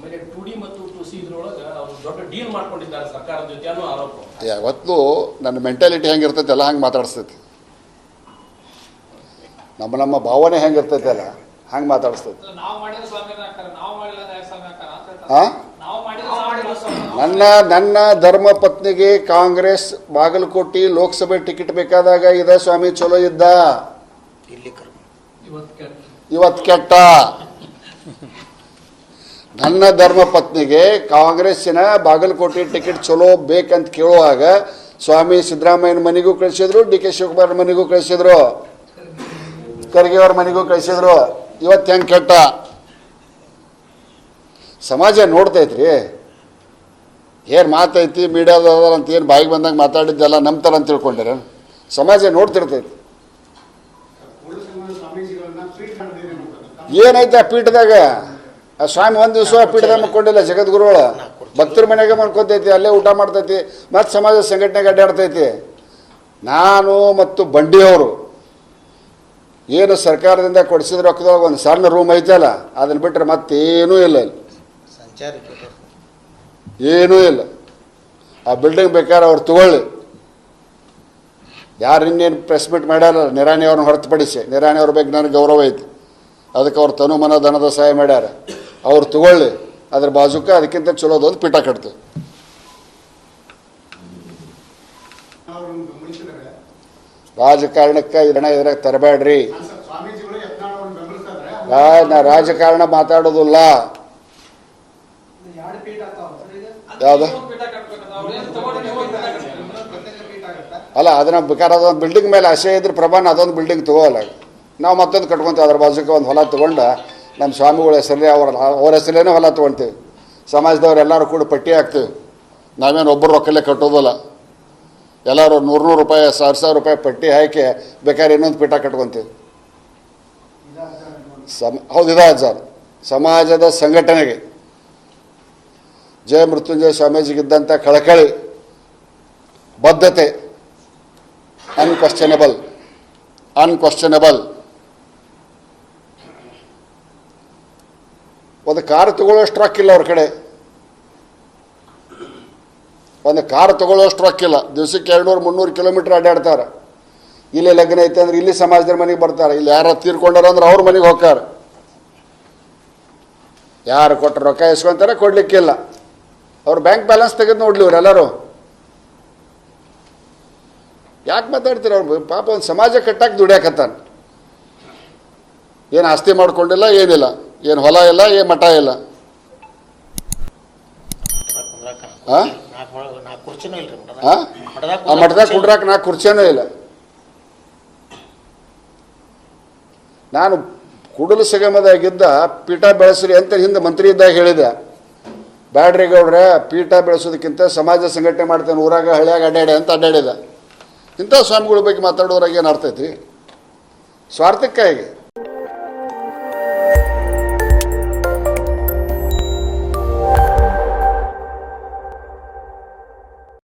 ಆಮೇಲೆ two D ಮತ್ತು two C ಇದ್ರೊಳಗೆ ಅವರು ದೊಡ್ಡ ಡೀಲ್ ಮಾಡ್ಕೊಂಡಿದ್ದಾರೆ ಸರ್ಕಾರದ ಜೊತೆ ಅನ್ನೋ ಆರೋಪ. ಯಾವತ್ತೂ ನನ್ನ ಮೆಂಟಾಲಿಟಿ ಹೆಂಗಿರ್ತೈತೆ ಎಲ್ಲ ಹಂಗೆ ಮಾತಾಡಿಸ್ತೈತಿ. ನಮ್ಮ ನಮ್ಮ ಭಾವನೆ ಹೆಂಗಿರ್ತೈತೆ ಅಲ್ಲ ಹಂಗೆ ಮಾತಾಡಿಸ್ತೈತಿ. ಹಾಂ ನನ್ನ ನನ್ನ ಧರ್ಮ ಪತ್ನಿಗೆ ಕಾಂಗ್ರೆಸ್ ಬಾಗಲಕೋಟೆ ಲೋಕಸಭೆ ಟಿಕೆಟ್ ಬೇಕಾದಾಗ ಇದ ಸ್ವಾಮಿ ಚಲೋ ಇದ್ದ. ಇವತ್ತು ಕೆಟ್ಟ. ನನ್ನ ಧರ್ಮ ಪತ್ನಿಗೆ ಕಾಂಗ್ರೆಸ್ಸಿನ ಬಾಗಲಕೋಟೆ ಟಿಕೆಟ್ ಚಲೋ ಬೇಕಂತ ಕೇಳುವಾಗ ಸ್ವಾಮಿ ಸಿದ್ದರಾಮಯ್ಯನ ಮನೆಗೂ ಕಳಿಸಿದ್ರು ಡಿ ಕೆ ಶಿವಕುಮಾರ್ ಮನೆಗೂ ಕಳಿಸಿದ್ರು. ಖರ್ಗೆ ಅವ್ರ ಮನೆಗೂ ಕಳಿಸಿದ್ರು. ಇವತ್ತು ಹೆಂಗೆ ಕೆಟ್ಟ? ಸಮಾಜ ನೋಡ್ತೈತ್ರಿ. ಏನು ಮಾತೈತಿ ಮೀಡಿಯಾದವ್ರು ಅಂತ ಏನು ಬಾಯಿಗೆ ಬಂದಾಗ ಮಾತಾಡಿದ್ದೆಲ್ಲ ನಂಬ್ತಾರ ಅಂತ ತಿಳ್ಕೊಂಡಿರ. ಸಮಾಜ ನೋಡ್ತಿರ್ತೈತಿ. ಏನೈತೆ ಆ ಪೀಠದಾಗ? ಆ ಸ್ವಾಮಿ ಒಂದು ದಿವಸ ಪೀಠದ ಮಕ್ಕೊಂಡಿಲ್ಲ ಜಗದ್ಗುರುಗಳು. ಭಕ್ತರ ಮನೆಗೆ ಮನ್ಕೊತೈತಿ ಅಲ್ಲೇ ಊಟ ಮಾಡ್ತೈತಿ ಮತ್ತು ಸಮಾಜ ಸಂಘಟನೆಗೆ ಅಡ್ಡಾಡ್ತೈತಿ. ನಾನು ಮತ್ತು ಬಂಡಿಯವರು ಏನು ಸರ್ಕಾರದಿಂದ ಕೊಡಿಸಿದ ರೊಕ್ಕದೊಳಗೆ ಒಂದು ಸಣ್ಣ ರೂಮ್ ಐತಲ್ಲ ಅದನ್ನು ಬಿಟ್ಟರೆ ಮತ್ತೇನೂ ಇಲ್ಲ ಅಲ್ಲಿ. ಸಂಚಾರಕ್ಕೆ ಏನೂ ಇಲ್ಲ. ಆ ಬಿಲ್ಡಿಂಗ್ ಬೇಕಾದ್ರೆ ಅವ್ರು ತಗೊಳ್ಳಿ. ಯಾರು ಇನ್ನೇನು ಪ್ರೆಸ್ ಮೀಟ್ ಮಾಡ್ಯಾರ ನಿರಾಣಿ ಅವ್ರನ್ನ ಹೊರತುಪಡಿಸಿ ನಿರಾಣಿ ಅವ್ರ ಬಗ್ಗೆ ನನಗೆ ಗೌರವ ಐತಿ. ಅದಕ್ಕೆ ಅವ್ರು ತನು ಮನ ಧನದ ಸಹಾಯ ಮಾಡ್ಯಾರ. ಅವ್ರು ತಗೊಳ್ಳಿ ಅದ್ರ ಬಾಜುಕ ಅದಕ್ಕಿಂತ ಚಲೋದೊಂದು ಪೀಠ ಕಟ್ತೇವೆ ರಾಜಕಾರಣಕ್ಕೆ ಇದನ್ನ ಇದ್ರಾಗ ತರಬೇಡ್ರಿ. ನಾ ರಾಜಕಾರಣ ಮಾತಾಡೋದಿಲ್ಲ. ಯಾವ್ದು? ಅಲ್ಲ ಅದನ್ನ ಬೇಕಾದ್ರೆ ಅದೊಂದು ಬಿಲ್ಡಿಂಗ್ ಮೇಲೆ ಆಸೆ ಇದ್ರೆ ಪ್ರಮಾಣ ಅದೊಂದು ಬಿಲ್ಡಿಂಗ್ ತಗೋಲ್ಲ ನಾವು ಮತ್ತೊಂದು ಕಟ್ಕೊಂತೀವಿ ಅದ್ರ ಬಾಜುಕ ಒಂದು ಹೊಲ ತೊಗೊಂಡು ನಮ್ಮ ಸ್ವಾಮಿಗಳ ಹೆಸರಲ್ಲೇ ಅವ್ರ ಅವ್ರ ಹೆಸರಲ್ಲೇ ಹೊಲ ತೊಗೊಳ್ತೀವಿ ಸಮಾಜದವ್ರು ಎಲ್ಲರೂ ಕೂಡ ಪಟ್ಟಿ ಹಾಕ್ತೀವಿ. ನಾವೇನು ಒಬ್ಬರು ರೊಕ್ಕಲ್ಲೇ ಕಟ್ಟೋದಲ್ಲ. ಎಲ್ಲರೂ ನೂರು ನೂರು ರೂಪಾಯಿ, ಸಾವಿರ ಸಾವಿರ ರೂಪಾಯಿ ಪಟ್ಟಿ ಹಾಕಿ ಬೇಕಾದ್ರೆ ಇನ್ನೊಂದು ಪೀಠ ಕಟ್ಕೊತೀವಿ. ಸಮ ಹೌದು ಇದಾದ ಸರ್ ಸಮಾಜದ ಸಂಘಟನೆಗೆ. ಜಯ ಮೃತ್ಯುಂಜಯ ಸ್ವಾಮೀಜಿಗಿದ್ದಂಥ ಕಳಕಳಿ. ಬದ್ಧತೆ. ಅನ್ಕ್ವಶನಬಲ್ ಅನ್ಕ್ವಶ್ಚನಬಲ್ ಒಂದು ಕಾರ್ ತಗೊಳ್ಳೋಷ್ಟು ರೊಕ್ಕ ಇಲ್ಲ ಅವ್ರ ಕಡೆ. ಒಂದು ಕಾರ್ ತಗೊಳ್ಳೋಷ್ಟು ಸ್ಟ್ರಾಕ್ ಇಲ್ಲ ದಿವ್ಸಕ್ಕೆ ಎರಡುನೂರು, ಮುನ್ನೂರು ಕಿಲೋಮೀಟ್ರ್ ಅಡ್ಡಾಡ್ತಾರೆ. ಇಲ್ಲಿ ಲಗ್ನ ಐತೆ ಅಂದ್ರೆ ಇಲ್ಲಿ ಸಮಾಜದ ಮನೆಗೆ ಬರ್ತಾರೆ. ಇಲ್ಲಿ ಯಾರು ತೀರ್ಕೊಂಡಾರ ಅಂದ್ರೆ ಅವ್ರ ಮನೆಗೆ ಹೋಗ್ತಾರೆ. ಯಾರು ಕೊಟ್ಟ ರೊಕ್ಕ ಇಸ್ಕೊಂತಾರೆ ಕೊಡ್ಲಿಕ್ಕಿಲ್ಲ. ಅವ್ರು ಬ್ಯಾಂಕ್ ಬ್ಯಾಲೆನ್ಸ್ ತೆಗೆದು ನೋಡ್ಲಿ ಎಲ್ಲರೂ ಯಾಕೆ ಮಾತಾಡ್ತೀರ ಅವ್ರು? ಪಾಪ ಒಂದು ಸಮಾಜ ಕಟ್ಟಕ್ಕೆ ದುಡಿಯಾಕತ್ತಾನೆ. ಏನು ಆಸ್ತಿ ಮಾಡ್ಕೊಂಡಿಲ್ಲ, ಏನಿಲ್ಲ. ಏನು ಹೊಲ ಇಲ್ಲ, ಏನು ಮಠ ಇಲ್ಲ? ಹಾಂ ಆ ಮಠದಾಗ ಕುಡ್ರಾಕ ನಾ ಕುರ್ಚಿನೂ ಇಲ್ಲ. ನಾನು ಕುಡಲು ಸಿಗಮದಾಗಿದ್ದ ಪೀಠ ಬೆಳೆಸ್ರಿ ಅಂತ ಹಿಂದೆ ಮಂತ್ರಿ ಇದ್ದಾಗ ಹೇಳಿದೆ. ಬ್ಯಾಡ್ರಿ ಗೌಡ್ರೆ, ಪೀಠ ಬೆಳೆಸೋದಕ್ಕಿಂತ ಸಮಾಜ ಸಂಘಟನೆ ಮಾಡ್ತೇನೆ, ಊರಾಗ ಹಳ್ಳಿಯಾಗ ಅಡ್ಡಾಡಿ ಅಂತ ಅಡ್ಡಾಡಿದ. ಇಂಥ ಸ್ವಾಮಿಗಳ ಬಗ್ಗೆ ಮಾತಾಡೋರಾಗ ಏನು ಅರ್ಥ ಸ್ವಾರ್ಥಕ್ಕಾಗಿ